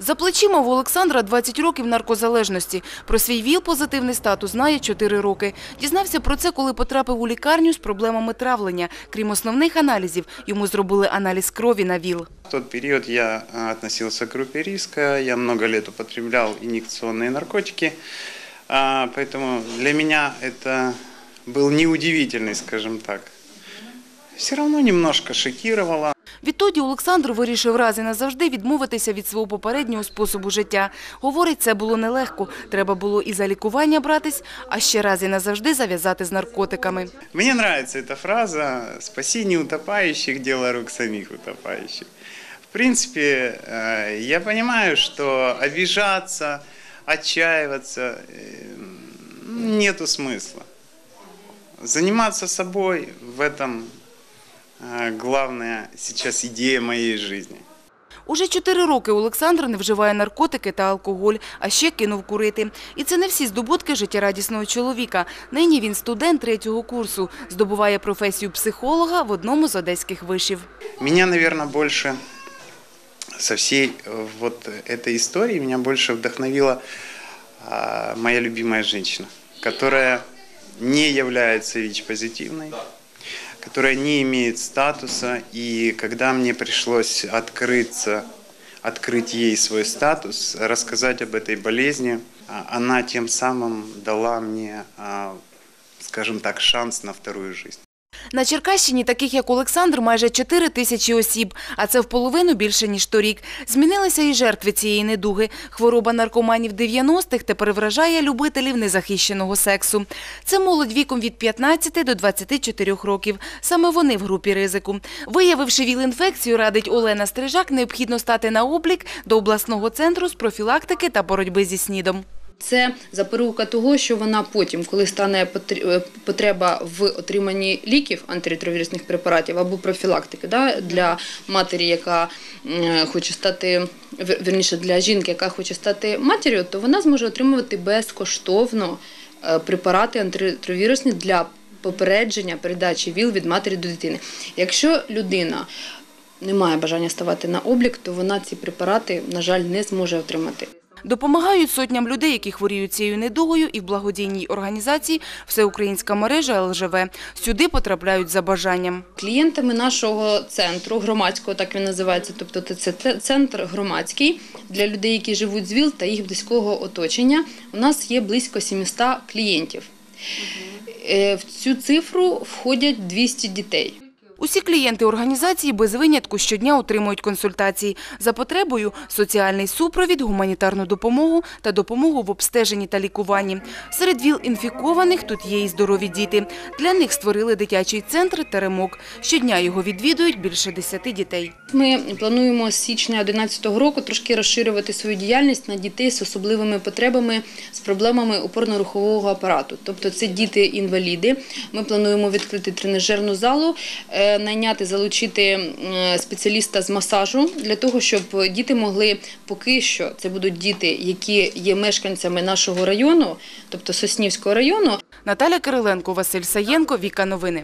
За плечима в Олександра 20 років наркозалежності. Про свій ВІЛ-позитивний статус знає 4 роки. Дізнався про це, коли потрапив у лікарню з проблемами травлення. Крім основних аналізів, йому зробили аналіз крові на ВІЛ. В тот период я а, относился к группе риска, я много лет употреблял инъекционные наркотики, а, поэтому для меня это был неудивительный, скажем так. Все равно немножко шокировало. Відтоді Олександр вирішив раз і назавжди відмовитися від свого попереднього способу життя. Говорить, це було нелегко. Треба було і за лікування братись, а ще раз і назавжди зав'язати з наркотиками. Мне нравится эта фраза «спаси не утопающих, дело рук самих утопающих». В принципе, э, я понимаю, что обижаться, отчаиваться э, нету смысла. Заниматься собой в этом э, главная сейчас идея моей жизни. Уже чотири роки Олександр не вживає наркотики та алкоголь, а ще кинув курити. І це не всі здобутки життєрадісного чоловіка. Нині він студент третього курсу, здобуває професію психолога в одному з одеських вишів. Меня, наверное, больше со всей э, вот этой истории меня больше вдохновила моя любимая женщина, которая не является ВИЧ-позитивной, которая не имеет статуса. И когда мне пришлось открыться, открыть ей свой статус, рассказать об этой болезни, а, она тем самым дала мне, а, скажем так, шанс на вторую жизнь. На Черкащині таких, як Олександр, майже 4 тисячі осіб, а це в половину більше, ніж торік. Змінилися і жертви цієї недуги. Хвороба наркоманів 90-х тепер вражає любителів незахищеного сексу. Це молодь віком від 15 до 24 років. Саме вони в групі ризику. Виявивши ВІЛ-інфекцію, радить Олена Стрижак, необхідно стати на облік до обласного центру з профілактики та боротьби зі СНІДом. Це запорука того, що вона потім, коли стане е, потреба в отриманні ліків антиретровірусних препаратів або профілактики да, для матері, яка хоче стати вірніше для жінки, яка хоче стати матір'ю, то вона зможе отримувати безкоштовно е, препарати антиретровірусні для попередження передачі ВІЛ від матері до дитини. Якщо людина не має бажання ставати на облік, то вона ці препарати, на жаль, не зможе отримати. Допомагають сотням людей, які хворіють цією недугою, і в благодійній організації Всеукраїнська мережа ЛЖВ. Сюди потрапляють за бажанням. Клієнтами нашого центру громадського, так він називається, тобто це центр громадський для людей, які живуть з ВІЛ та їх близького оточення. У нас є близько 700 клієнтів. Е, В цю цифру входять 200 дітей. Усі клієнти організації без винятку щодня отримують консультації. За потребою – соціальний супровід, гуманітарну допомогу та допомогу в обстеженні та лікуванні. Серед ВІЛ-інфікованих тут є і здорові діти. Для них створили дитячий центр «Теремок». Щодня його відвідують більше 10 дітей. Ми плануємо з січня 2011 року трошки розширювати свою діяльність на дітей з особливими потребами, з проблемами опорно-рухового апарату. Тобто це діти-інваліди. Ми плануємо відкрити тренажерну залу, е, найняти, залучити спеціаліста з масажу для того, щоб діти могли поки що це будуть діти, які є мешканцями нашого району, тобто Соснівського району, Наталя Кириленко, Василь Саєнко, Віка Новини.